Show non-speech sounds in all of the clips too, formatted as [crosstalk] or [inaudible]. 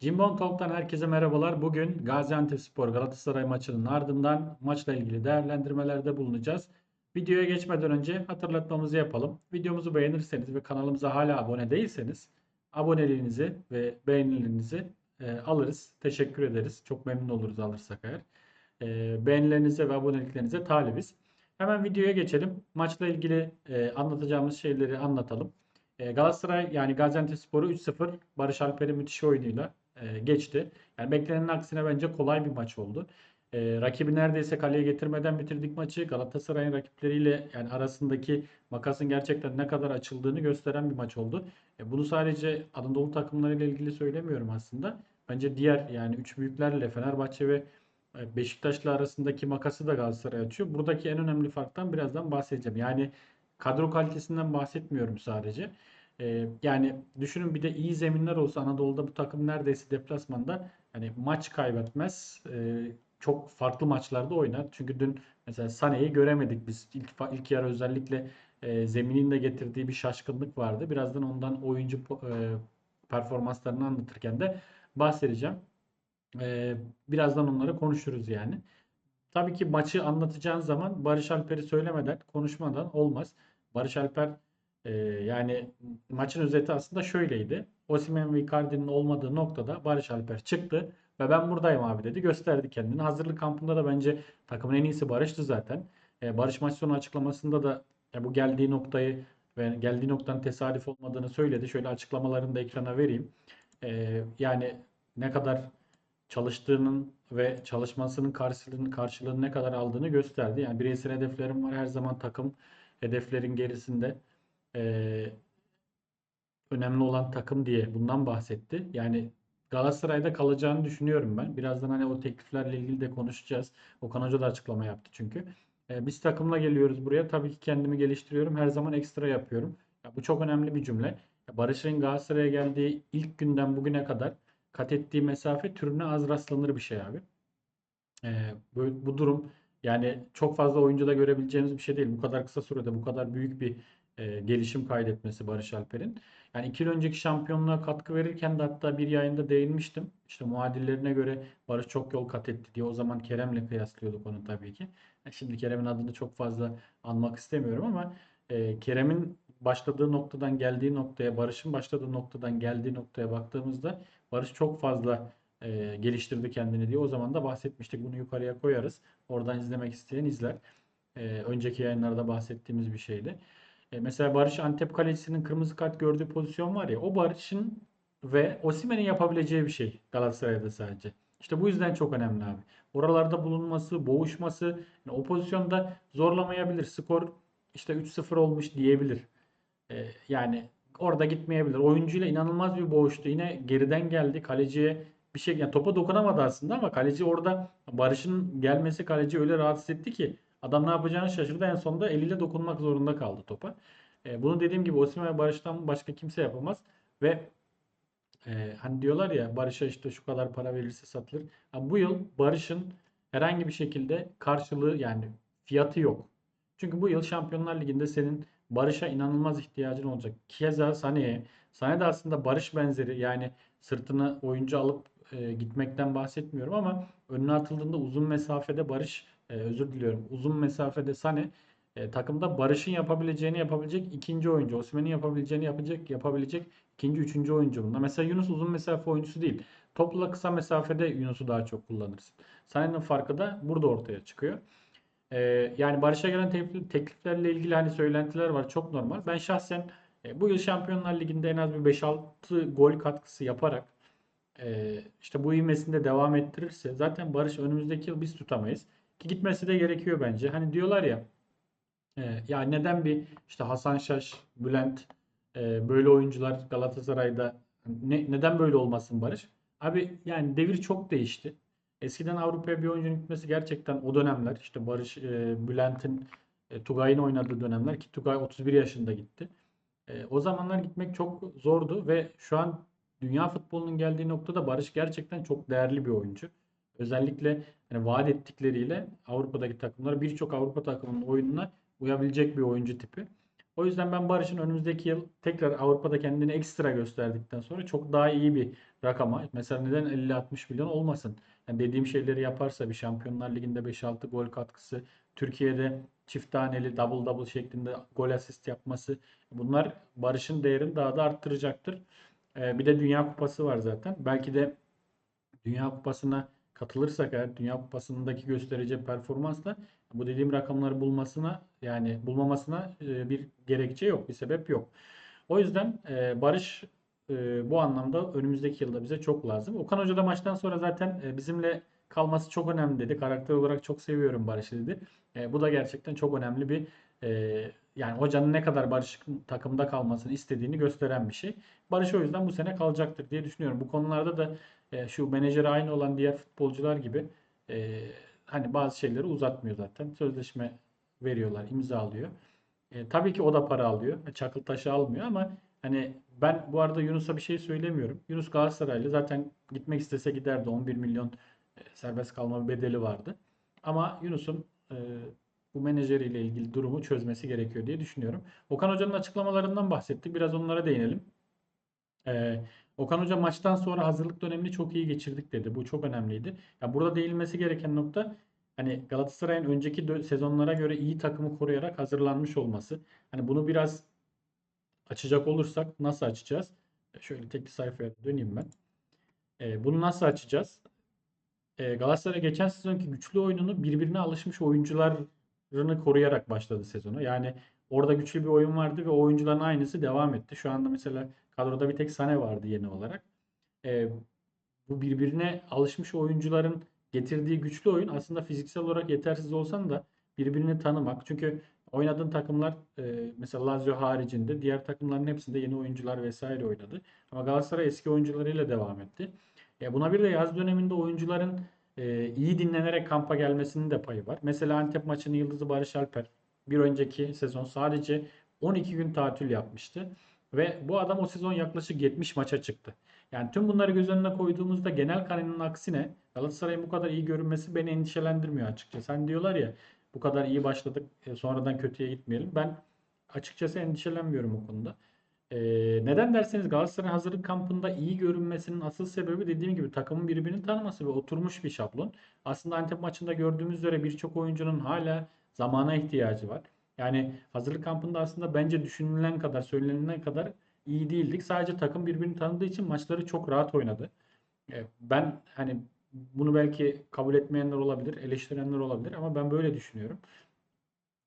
Cimbom Talk'tan herkese merhabalar. Bugün Gaziantepspor Galatasaray maçının ardından maçla ilgili değerlendirmelerde bulunacağız. Videoya geçmeden önce hatırlatmamızı yapalım. Videomuzu beğenirseniz ve kanalımıza hala abone değilseniz aboneliğinizi ve beğenilerinizi e, alırız. Teşekkür ederiz. Çok memnun oluruz alırsak eğer. E, beğenilerinize ve aboneliklerinize talibiz. Hemen videoya geçelim. Maçla ilgili e, anlatacağımız şeyleri anlatalım. E, Galatasaray yani Gaziantepspor'u 3-0 Barış Alper'in müthiş oyunuyla e, geçti. Yani beklenenin aksine bence kolay bir maç oldu. E, rakibi neredeyse kaleye getirmeden bitirdik maçı. Galatasaray'ın rakipleriyle yani arasındaki makasın gerçekten ne kadar açıldığını gösteren bir maç oldu. E, bunu sadece Anadolu takımlarıyla ilgili söylemiyorum aslında. Bence diğer yani üç büyüklerle Fenerbahçe ve e, Beşiktaş'la arasındaki makası da Galatasaray açıyor. Buradaki en önemli farktan birazdan bahsedeceğim. Yani kadro kalitesinden bahsetmiyorum sadece. Ee, yani düşünün bir de iyi zeminler olsa Anadolu'da bu takım neredeyse deplasmanda hani maç kaybetmez. Ee, çok farklı maçlarda oynar. Çünkü dün mesela Sané'yi göremedik biz. İlk, ilk yarı özellikle e, zeminin de getirdiği bir şaşkınlık vardı. Birazdan ondan oyuncu e, performanslarını anlatırken de bahsedeceğim. E, birazdan onları konuşuruz yani. Tabii ki maçı anlatacağın zaman Barış Alper'i söylemeden, konuşmadan olmaz. Barış Alper ee, yani maçın özeti aslında şöyleydi. Osimhen ve Icardi'nin olmadığı noktada Barış Alper çıktı ve ben buradayım abi dedi. Gösterdi kendini. Hazırlık kampında da bence takımın en iyisi Barış'tı zaten. Ee, Barış maç sonu açıklamasında da ya bu geldiği noktayı ve geldiği noktanın tesadüf olmadığını söyledi. Şöyle açıklamalarını da ekrana vereyim. Ee, yani ne kadar çalıştığının ve çalışmasının karşılığını, karşılığını ne kadar aldığını gösterdi. Yani bireysel hedeflerim var her zaman takım hedeflerin gerisinde e, önemli olan takım diye bundan bahsetti. Yani Galatasaray'da kalacağını düşünüyorum ben. Birazdan hani o tekliflerle ilgili de konuşacağız. Okan Hoca da açıklama yaptı çünkü. E, biz takımla geliyoruz buraya. Tabii ki kendimi geliştiriyorum. Her zaman ekstra yapıyorum. Ya, bu çok önemli bir cümle. Ya, Barış'ın Galatasaray'a geldiği ilk günden bugüne kadar kat ettiği mesafe türüne az rastlanır bir şey abi. E, bu, bu durum yani çok fazla oyuncuda görebileceğimiz bir şey değil. Bu kadar kısa sürede bu kadar büyük bir e, gelişim kaydetmesi Barış Alper'in. Yani iki yıl önceki şampiyonluğa katkı verirken de hatta bir yayında değinmiştim. İşte muadillerine göre Barış çok yol kat etti diye o zaman Kerem'le kıyaslıyorduk onu tabii ki. Yani şimdi Kerem'in adını çok fazla anmak istemiyorum ama e, Kerem'in başladığı noktadan geldiği noktaya, Barış'ın başladığı noktadan geldiği noktaya baktığımızda Barış çok fazla e, geliştirdi kendini diye o zaman da bahsetmiştik. Bunu yukarıya koyarız. Oradan izlemek isteyen izler. E, önceki yayınlarda bahsettiğimiz bir şeydi. E, mesela Barış Antep Kalesi'nin kırmızı kart gördüğü pozisyon var ya o Barış'ın ve Osimhen'in yapabileceği bir şey Galatasaray'da sadece. İşte bu yüzden çok önemli abi. Oralarda bulunması, boğuşması, yani o pozisyonda zorlamayabilir. Skor işte 3-0 olmuş diyebilir. Ee, yani orada gitmeyebilir. Oyuncuyla inanılmaz bir boğuştu. Yine geriden geldi. Kaleciye bir şey yani topa dokunamadı aslında ama kaleci orada Barış'ın gelmesi kaleci öyle rahatsız etti ki Adam ne yapacağını şaşırdı. En sonunda eliyle dokunmak zorunda kaldı topa. E, bunu dediğim gibi Osimhen ve Barış'tan başka kimse yapamaz. Ve e, hani diyorlar ya Barış'a işte şu kadar para verirse satılır. Yani bu yıl Barış'ın herhangi bir şekilde karşılığı yani fiyatı yok. Çünkü bu yıl Şampiyonlar Ligi'nde senin Barış'a inanılmaz ihtiyacın olacak. Keza Sané'ye. Sané de aslında Barış benzeri yani sırtına oyuncu alıp e, gitmekten bahsetmiyorum ama önüne atıldığında uzun mesafede Barış e, özür diliyorum. Uzun mesafede Sane e, takımda Barış'ın yapabileceğini yapabilecek ikinci oyuncu. Osimhen'in yapabileceğini yapacak yapabilecek ikinci, üçüncü oyuncu bunda. Mesela Yunus uzun mesafe oyuncusu değil. Topla kısa mesafede Yunus'u daha çok kullanırsın. Sane'nin farkı da burada ortaya çıkıyor. Ee, yani Barış'a gelen teklif, tekliflerle ilgili hani söylentiler var. Çok normal. Ben şahsen e, bu yıl Şampiyonlar Ligi'nde en az bir 5-6 gol katkısı yaparak e, işte bu ivmesinde devam ettirirse zaten Barış önümüzdeki yıl biz tutamayız. Ki gitmesi de gerekiyor bence. Hani diyorlar ya e, ya neden bir işte Hasan Şaş, Bülent e, böyle oyuncular Galatasaray'da ne, neden böyle olmasın Barış? Abi yani devir çok değişti. Eskiden Avrupa'ya bir oyuncunun gitmesi gerçekten o dönemler işte Barış, e, Bülent'in, e, Tugay'ın oynadığı dönemler ki Tugay 31 yaşında gitti. O zamanlar gitmek çok zordu ve şu an dünya futbolunun geldiği noktada Barış gerçekten çok değerli bir oyuncu. Özellikle hani vaat ettikleriyle Avrupa'daki takımlar birçok Avrupa takımının oyununa uyabilecek bir oyuncu tipi. O yüzden ben Barış'ın önümüzdeki yıl tekrar Avrupa'da kendini ekstra gösterdikten sonra çok daha iyi bir rakama mesela neden 50-60 milyon olmasın? Yani dediğim şeyleri yaparsa bir Şampiyonlar Ligi'nde 5-6 gol katkısı, Türkiye'de çift taneli double double şeklinde gol asist yapması bunlar Barış'ın değerini daha da arttıracaktır. Ee, bir de Dünya Kupası var zaten. Belki de Dünya Kupası'na katılırsak eğer Dünya Kupası'ndaki göstereceği performansla bu dediğim rakamları bulmasına yani bulmamasına e, bir gerekçe yok, bir sebep yok. O yüzden e, Barış e, bu anlamda önümüzdeki yılda bize çok lazım. Okan Hoca da maçtan sonra zaten bizimle kalması çok önemli dedi. Karakter olarak çok seviyorum Barış'ı dedi. Bu da gerçekten çok önemli bir yani hocanın ne kadar Barış'ın takımda kalmasını istediğini gösteren bir şey. Barış o yüzden bu sene kalacaktır diye düşünüyorum. Bu konularda da e, şu menajeri aynı olan diğer futbolcular gibi e, hani bazı şeyleri uzatmıyor zaten. Sözleşme veriyorlar, imzalıyor. E, tabii ki o da para alıyor. Çakıl taşı almıyor ama hani ben bu arada Yunus'a bir şey söylemiyorum. Yunus Galatasaraylı zaten gitmek istese giderdi. 11 milyon e, serbest kalma bedeli vardı. Ama Yunus'un e, bu menajeriyle ilgili durumu çözmesi gerekiyor diye düşünüyorum. Okan Hoca'nın açıklamalarından bahsettik. Biraz onlara değinelim. Ee, Okan Hoca maçtan sonra hazırlık dönemini çok iyi geçirdik dedi. Bu çok önemliydi. Ya burada değinilmesi gereken nokta hani Galatasaray'ın önceki sezonlara göre iyi takımı koruyarak hazırlanmış olması. Hani bunu biraz açacak olursak nasıl açacağız? E, Şöyle tek bir sayfaya döneyim ben. Ee, bunu nasıl açacağız? Ee, Galatasaray geçen sezonki güçlü oyununu birbirine alışmış oyuncularını koruyarak başladı sezonu. Yani orada güçlü bir oyun vardı ve oyuncuların aynısı devam etti. Şu anda mesela kadroda bir tek Sane vardı yeni olarak. Ee, bu birbirine alışmış oyuncuların getirdiği güçlü oyun aslında fiziksel olarak yetersiz olsan da birbirini tanımak. Çünkü oynadığın takımlar e, mesela Lazio haricinde diğer takımların hepsinde yeni oyuncular vesaire oynadı. Ama Galatasaray eski oyuncularıyla devam etti. E, buna bir de yaz döneminde oyuncuların e, iyi dinlenerek kampa gelmesinin de payı var. Mesela Antep maçının yıldızı Barış Alper bir önceki sezon sadece 12 gün tatil yapmıştı. Ve bu adam o sezon yaklaşık 70 maça çıktı. Yani tüm bunları göz önüne koyduğumuzda genel kanının aksine Galatasaray'ın bu kadar iyi görünmesi beni endişelendirmiyor açıkçası. Hani diyorlar ya bu kadar iyi başladık e, sonradan kötüye gitmeyelim. Ben açıkçası endişelenmiyorum o konuda. Ee, neden derseniz Galatasaray hazırlık kampında iyi görünmesinin asıl sebebi dediğim gibi takımın birbirini tanıması ve oturmuş bir şablon. Aslında Antep maçında gördüğümüz üzere birçok oyuncunun hala zamana ihtiyacı var. Yani hazırlık kampında aslında bence düşünülen kadar, söylenilen kadar iyi değildik. Sadece takım birbirini tanıdığı için maçları çok rahat oynadı. E, Ben hani bunu belki kabul etmeyenler olabilir, eleştirenler olabilir ama ben böyle düşünüyorum.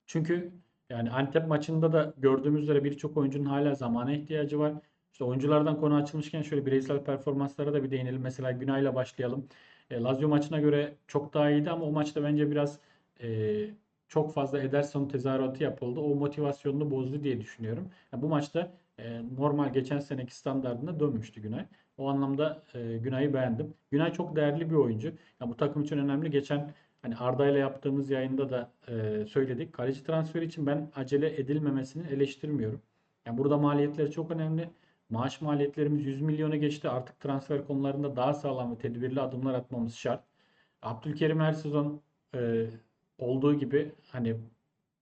Çünkü yani Antep maçında da gördüğümüz üzere birçok oyuncunun hala zamana ihtiyacı var. İşte oyunculardan konu açılmışken şöyle bireysel performanslara da bir değinelim. Mesela Günay'la başlayalım. E, Lazio maçına göre çok daha iyiydi ama o maçta bence biraz e, çok fazla Ederson tezahüratı yapıldı. O motivasyonunu bozdu diye düşünüyorum. Yani bu maçta e, normal geçen seneki standartına dönmüştü Günay. O anlamda e, Günay'ı beğendim. Günay çok değerli bir oyuncu. Yani bu takım için önemli. Geçen hani Arda ile yaptığımız yayında da e, söyledik. Kaleci transferi için ben acele edilmemesini eleştirmiyorum. Yani burada maliyetleri çok önemli. Maaş maliyetlerimiz 100 milyonu geçti. Artık transfer konularında daha sağlam ve tedbirli adımlar atmamız şart. Abdülkerim her sezon e, olduğu gibi hani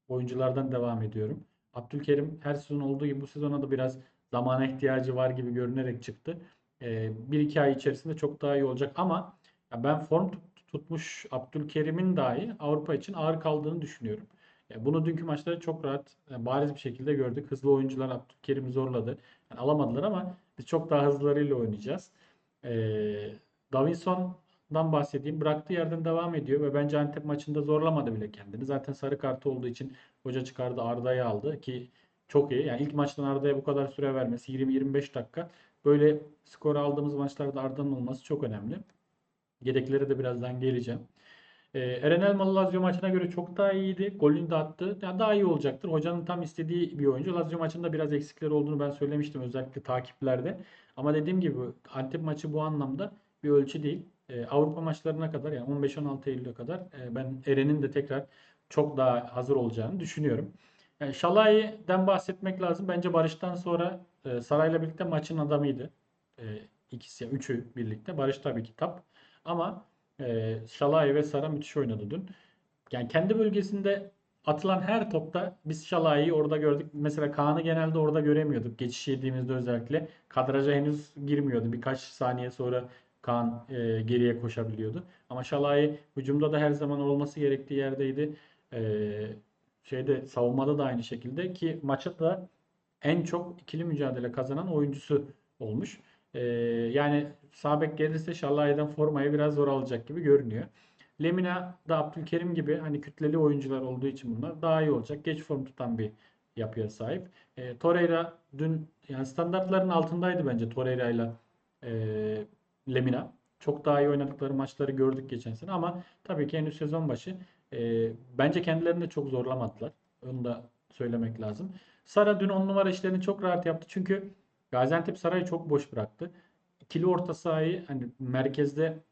oyunculardan devam ediyorum. Abdülkerim her sezon olduğu gibi bu sezona da biraz zamana ihtiyacı var gibi görünerek çıktı. Ee, bir iki ay içerisinde çok daha iyi olacak ama ben form tut- tutmuş Abdülkerim'in dahi Avrupa için ağır kaldığını düşünüyorum. Bunu dünkü maçta çok rahat, e, bariz bir şekilde gördük. Hızlı oyuncular Abdülkerim'i zorladı. Yani alamadılar ama biz çok daha hızlılarıyla oynayacağız. Ee, Davinson'dan bahsedeyim. Bıraktığı yerden devam ediyor ve bence Antep maçında zorlamadı bile kendini. Zaten sarı kartı olduğu için hoca çıkardı Arda'yı aldı ki çok iyi. Yani ilk maçtan Arda'ya bu kadar süre vermesi 20-25 dakika. Böyle skor aldığımız maçlarda Arda'nın olması çok önemli. Yedeklere de birazdan geleceğim. Ee, Eren Elmalı Lazio maçına göre çok daha iyiydi. Golünü de attı. Yani daha iyi olacaktır. Hocanın tam istediği bir oyuncu. Lazio maçında biraz eksikleri olduğunu ben söylemiştim özellikle takiplerde. Ama dediğim gibi Antep maçı bu anlamda bir ölçü değil. Ee, Avrupa maçlarına kadar yani 15-16 Eylül'e kadar e, ben Eren'in de tekrar çok daha hazır olacağını düşünüyorum. Yani Şalay'den bahsetmek lazım. Bence Barış'tan sonra e, Saray'la birlikte maçın adamıydı. E, ikisi, üçü birlikte. Barış tabii ki tap. Ama e, Şalay ve Sara müthiş oynadı dün. Yani kendi bölgesinde atılan her topta biz Şalai'yi orada gördük. Mesela Kaan'ı genelde orada göremiyorduk. Geçiş yediğimizde özellikle. Kadraja henüz girmiyordu. Birkaç saniye sonra Kaan e, geriye koşabiliyordu. Ama Şalai hücumda da her zaman olması gerektiği yerdeydi. E, şeyde savunmada da aynı şekilde ki maçta da en çok ikili mücadele kazanan oyuncusu olmuş. E, yani sağ bek gelirse Şalai'den formayı biraz zor alacak gibi görünüyor. Lemina da Abdülkerim gibi hani kütleli oyuncular olduğu için bunlar daha iyi olacak. Geç form tutan bir yapıya sahip. E, Torreira dün yani standartların altındaydı bence Torreira ile e, Lemina. Çok daha iyi oynadıkları maçları gördük geçen sene ama tabii ki henüz sezon başı. E, bence kendilerini de çok zorlamadılar. Onu da söylemek lazım. Sara dün 10 numara işlerini çok rahat yaptı. Çünkü Gaziantep Saray'ı çok boş bıraktı. İkili orta sahayı hani merkezde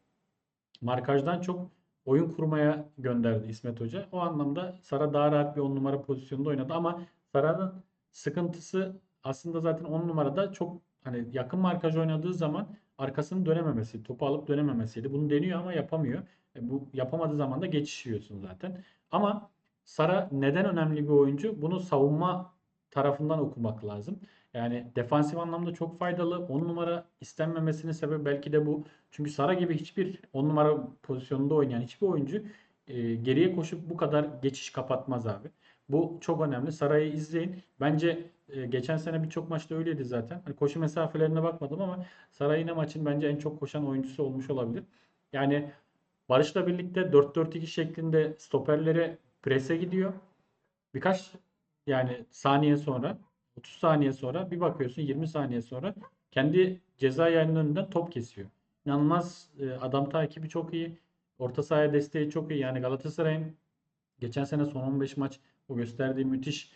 markajdan çok oyun kurmaya gönderdi İsmet Hoca. O anlamda Sara daha rahat bir 10 numara pozisyonda oynadı ama Sara'nın sıkıntısı aslında zaten 10 numarada çok hani yakın markaj oynadığı zaman arkasını dönememesi, topu alıp dönememesiydi. Bunu deniyor ama yapamıyor. E, bu yapamadığı zaman da geçişiyorsun zaten. Ama Sara neden önemli bir oyuncu? Bunu savunma tarafından okumak lazım. Yani defansif anlamda çok faydalı. 10 numara istenmemesinin sebebi belki de bu. Çünkü Sara gibi hiçbir 10 numara pozisyonunda oynayan hiçbir oyuncu e, geriye koşup bu kadar geçiş kapatmaz abi. Bu çok önemli. Saray'ı izleyin. Bence e, geçen sene birçok maçta öyleydi zaten. Hani koşu mesafelerine bakmadım ama Saray yine maçın bence en çok koşan oyuncusu olmuş olabilir. Yani Barış'la birlikte 4-4-2 şeklinde stoperlere prese gidiyor. Birkaç yani saniye sonra 30 saniye sonra bir bakıyorsun 20 saniye sonra kendi ceza yayının önünden top kesiyor. İnanılmaz e, adam takibi çok iyi. Orta sahaya desteği çok iyi. Yani Galatasaray'ın geçen sene son 15 maç o gösterdiği müthiş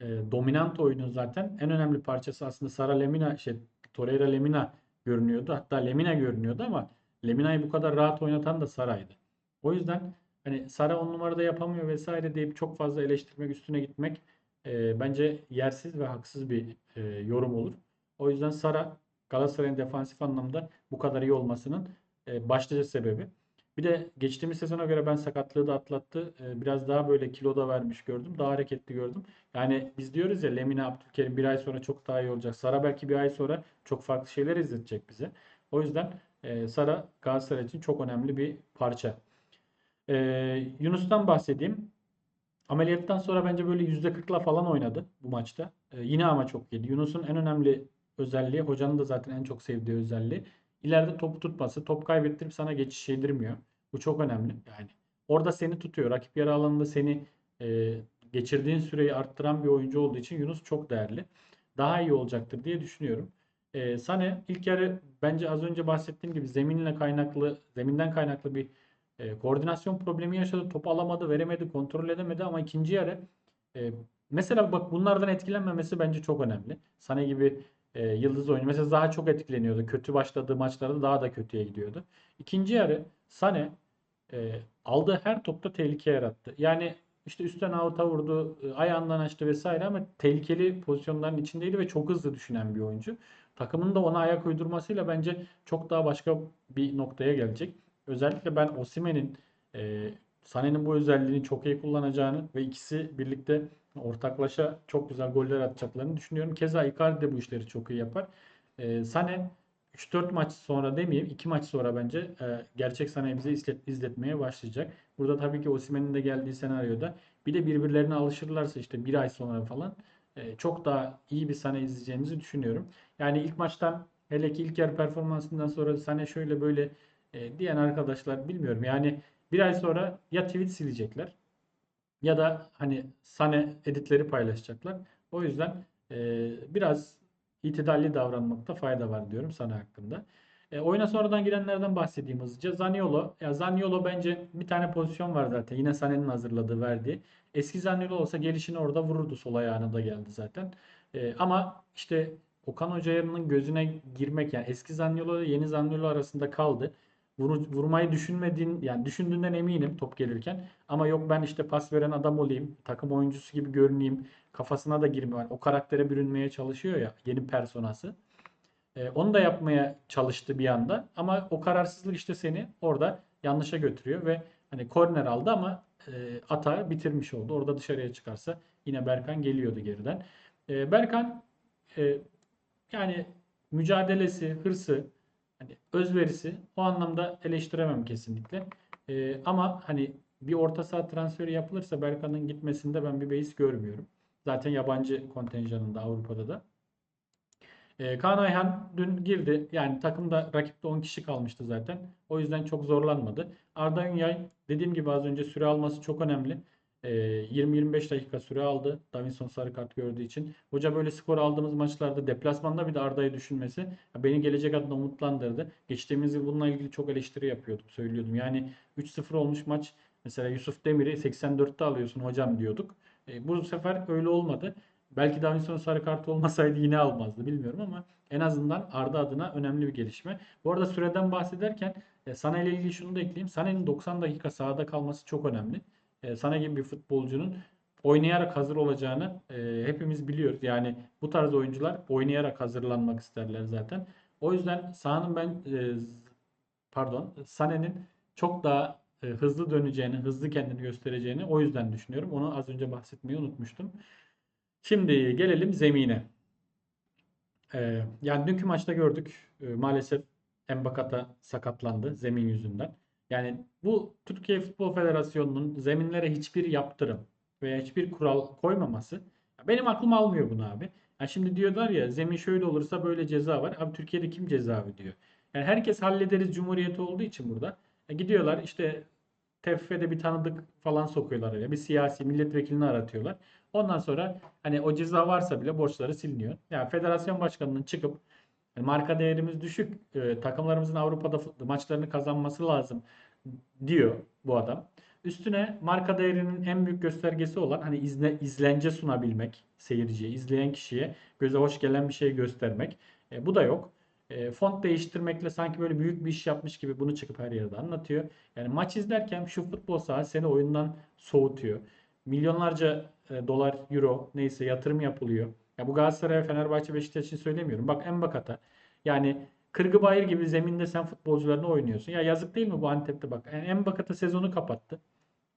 e, dominant oyunun zaten en önemli parçası aslında Sara Lemina şey Torreira Lemina görünüyordu. Hatta Lemina görünüyordu ama Lemina'yı bu kadar rahat oynatan da Sara'ydı. O yüzden hani Sara on numarada yapamıyor vesaire deyip çok fazla eleştirmek üstüne gitmek e, bence yersiz ve haksız bir e, yorum olur. O yüzden Sara Galatasaray'ın defansif anlamda bu kadar iyi olmasının e, başlıca sebebi. Bir de geçtiğimiz sezona göre ben sakatlığı da atlattı. E, biraz daha böyle kilo da vermiş gördüm. Daha hareketli gördüm. Yani biz diyoruz ya Lemina Abdülkerim bir ay sonra çok daha iyi olacak. Sara belki bir ay sonra çok farklı şeyler izletecek bize. O yüzden e, Sara Galatasaray için çok önemli bir parça. E, Yunus'tan bahsedeyim. Ameliyattan sonra bence böyle %40'la falan oynadı bu maçta. E, yine ama çok iyiydi. Yunus'un en önemli özelliği, hocanın da zaten en çok sevdiği özelliği. İleride topu tutması, top kaybettirip sana geçiş yedirmiyor. Bu çok önemli. Yani orada seni tutuyor. Rakip yarı alanında seni e, geçirdiğin süreyi arttıran bir oyuncu olduğu için Yunus çok değerli. Daha iyi olacaktır diye düşünüyorum. E, Sane ilk yarı bence az önce bahsettiğim gibi zeminle kaynaklı, zeminden kaynaklı bir e, koordinasyon problemi yaşadı. Topu alamadı, veremedi, kontrol edemedi ama ikinci yarı e, mesela bak bunlardan etkilenmemesi bence çok önemli. Sane gibi e, yıldız oyuncu mesela daha çok etkileniyordu. Kötü başladığı maçlarda daha da kötüye gidiyordu. İkinci yarı Sane e, aldığı her topta tehlike yarattı. Yani işte üstten avuta vurdu, e, ayağından açtı vesaire ama tehlikeli pozisyonların içindeydi ve çok hızlı düşünen bir oyuncu. Takımın da ona ayak uydurmasıyla bence çok daha başka bir noktaya gelecek. Özellikle ben Osimhen'in e, Sané'nin bu özelliğini çok iyi kullanacağını ve ikisi birlikte ortaklaşa çok güzel goller atacaklarını düşünüyorum. Keza Icardi de bu işleri çok iyi yapar. E, Sané 3-4 maç sonra demeyeyim 2 maç sonra bence e, gerçek Sané'yi bize izlet, izletmeye başlayacak. Burada tabii ki Osimhen'in de geldiği senaryoda bir de birbirlerine alışırlarsa işte bir ay sonra falan e, çok daha iyi bir Sané izleyeceğimizi düşünüyorum. Yani ilk maçtan hele ki ilk yarı performansından sonra Sané şöyle böyle e, diyen arkadaşlar bilmiyorum. Yani bir ay sonra ya tweet silecekler ya da hani Sané editleri paylaşacaklar. O yüzden e, biraz itidalli davranmakta fayda var diyorum Sané hakkında. E, oyuna sonradan girenlerden bahsedeyim hızlıca. Zaniolo. Ya Zaniolo bence bir tane pozisyon var zaten. Yine Sané'nin hazırladığı verdiği. Eski Zaniolo olsa gelişini orada vururdu. Sol ayağına da geldi zaten. E, ama işte Okan Hoca'nın gözüne girmek yani eski Zaniolo ile yeni Zaniolo arasında kaldı. Vur, vurmayı düşünmediğin yani düşündüğünden eminim top gelirken. Ama yok ben işte pas veren adam olayım. Takım oyuncusu gibi görüneyim. Kafasına da girmiyor. Yani o karaktere bürünmeye çalışıyor ya yeni personası. E, onu da yapmaya çalıştı bir anda. Ama o kararsızlık işte seni orada yanlışa götürüyor ve Hani korner aldı ama e, atağı bitirmiş oldu. Orada dışarıya çıkarsa yine Berkan geliyordu geriden. E, Berkan e, yani mücadelesi, hırsı, hani özverisi o anlamda eleştiremem kesinlikle. E, ama hani bir orta saha transferi yapılırsa Berkan'ın gitmesinde ben bir beis görmüyorum. Zaten yabancı kontenjanında Avrupa'da da. E, Kaan Ayhan dün girdi. Yani takımda rakipte 10 kişi kalmıştı zaten. O yüzden çok zorlanmadı. Arda Ünyay dediğim gibi az önce süre alması çok önemli. E, 20-25 dakika süre aldı. Davinson sarı kart gördüğü için. Hoca böyle skor aldığımız maçlarda deplasmanda bir de Arda'yı düşünmesi beni gelecek adına umutlandırdı. Geçtiğimiz yıl bununla ilgili çok eleştiri yapıyordum, söylüyordum. Yani 3-0 olmuş maç. Mesela Yusuf Demir'i 84'te alıyorsun hocam diyorduk. E, bu sefer öyle olmadı. Belki Davinson sarı kart olmasaydı yine almazdı bilmiyorum ama en azından Arda adına önemli bir gelişme. Bu arada süreden bahsederken e, Sana ile ilgili şunu da ekleyeyim. Sana'nın 90 dakika sahada kalması çok önemli. E, Sana gibi bir futbolcunun oynayarak hazır olacağını e, hepimiz biliyoruz. Yani bu tarz oyuncular oynayarak hazırlanmak isterler zaten. O yüzden sahanın ben e, pardon Sane'nin çok daha e, hızlı döneceğini, hızlı kendini göstereceğini o yüzden düşünüyorum. Onu az önce bahsetmeyi unutmuştum. Şimdi gelelim zemine. Ee, yani dünkü maçta gördük. Ee, maalesef Embakata sakatlandı zemin yüzünden. Yani bu Türkiye Futbol Federasyonu'nun zeminlere hiçbir yaptırım veya hiçbir kural koymaması benim aklım almıyor bunu abi. Yani şimdi diyorlar ya zemin şöyle olursa böyle ceza var. Abi Türkiye'de kim ceza ödüyor? Yani herkes hallederiz cumhuriyeti olduğu için burada. E gidiyorlar işte TFF'de bir tanıdık falan sokuyorlar öyle. Bir siyasi milletvekilini aratıyorlar. Ondan sonra hani o ceza varsa bile borçları siliniyor. Yani federasyon başkanının çıkıp yani marka değerimiz düşük, e, takımlarımızın Avrupa'da maçlarını kazanması lazım diyor bu adam. Üstüne marka değerinin en büyük göstergesi olan hani izle, izlence sunabilmek seyirciye, izleyen kişiye göze hoş gelen bir şey göstermek. E, bu da yok. E, font değiştirmekle sanki böyle büyük bir iş yapmış gibi bunu çıkıp her yerde anlatıyor. Yani maç izlerken şu futbol sahası seni oyundan soğutuyor. Milyonlarca e, dolar, euro neyse yatırım yapılıyor. Ya bu Galatasaray, Fenerbahçe, Beşiktaş için söylemiyorum. Bak Embakata. Yani Kırgıbayır gibi zeminde sen futbolcularını oynuyorsun. Ya yazık değil mi bu Antep'te bak. Yani Embakata sezonu kapattı.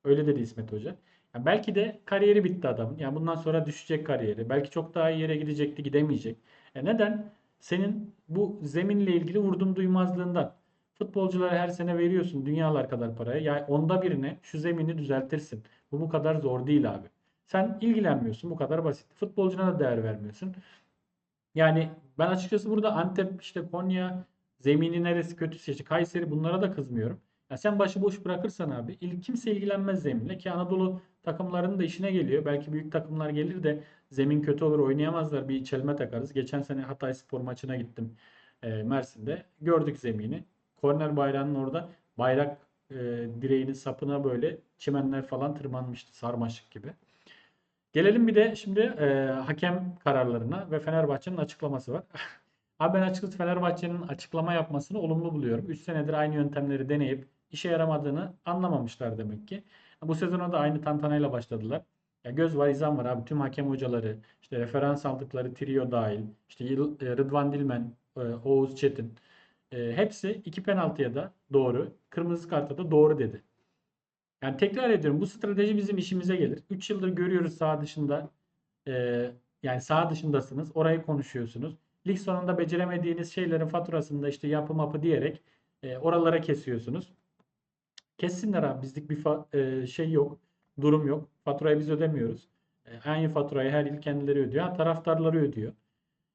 Öyle dedi İsmet Hoca. Ya belki de kariyeri bitti adamın. Yani bundan sonra düşecek kariyeri. Belki çok daha iyi yere gidecekti, gidemeyecek. E neden? Senin bu zeminle ilgili vurdum duymazlığından. Futbolculara her sene veriyorsun dünyalar kadar paraya. Yani onda birine şu zemini düzeltirsin. Bu bu kadar zor değil abi. Sen ilgilenmiyorsun. Bu kadar basit. Futbolcuna da değer vermiyorsun. Yani ben açıkçası burada Antep, işte Konya, zemini neresi kötüyse işte Kayseri bunlara da kızmıyorum. Ya sen başıboş bırakırsan abi il, kimse ilgilenmez zeminle ki Anadolu takımlarının da işine geliyor. Belki büyük takımlar gelir de zemin kötü olur oynayamazlar bir çelme takarız. Geçen sene Hatay Spor maçına gittim e, Mersin'de. Gördük zemini. Korner bayrağının orada bayrak e, direğinin sapına böyle çimenler falan tırmanmıştı sarmaşık gibi. Gelelim bir de şimdi e, hakem kararlarına ve Fenerbahçe'nin açıklaması var. [laughs] Abi ben açıkçası Fenerbahçe'nin açıklama yapmasını olumlu buluyorum. 3 senedir aynı yöntemleri deneyip işe yaramadığını anlamamışlar demek ki. Bu sezona da aynı tantanayla başladılar. Ya göz var, izan var abi. Tüm hakem hocaları, işte referans aldıkları trio dahil, işte e, Rıdvan Dilmen, e, Oğuz Çetin, e, hepsi iki penaltıya da doğru, kırmızı karta da doğru dedi. Yani tekrar ediyorum bu strateji bizim işimize gelir. 3 yıldır görüyoruz sağ dışında e, yani sağ dışındasınız. Orayı konuşuyorsunuz. Lig sonunda beceremediğiniz şeylerin faturasını da işte yapı mapı diyerek e, oralara kesiyorsunuz. Kessinler abi bizlik bir e, şey yok. Durum yok. Faturayı biz ödemiyoruz. E, aynı faturayı her yıl kendileri ödüyor. Ha, taraftarları ödüyor.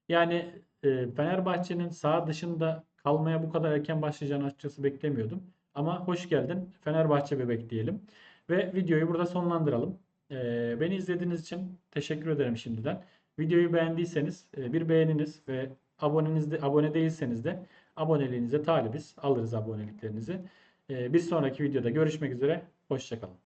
Yani e, Fenerbahçe'nin sağ dışında kalmaya bu kadar erken başlayacağını açıkçası beklemiyordum. Ama hoş geldin Fenerbahçe bebek diyelim. Ve videoyu burada sonlandıralım. Ee, beni izlediğiniz için teşekkür ederim şimdiden. Videoyu beğendiyseniz e, bir beğeniniz ve aboneniz de, abone değilseniz de aboneliğinize talibiz. Alırız aboneliklerinizi. Ee, bir sonraki videoda görüşmek üzere. Hoşçakalın.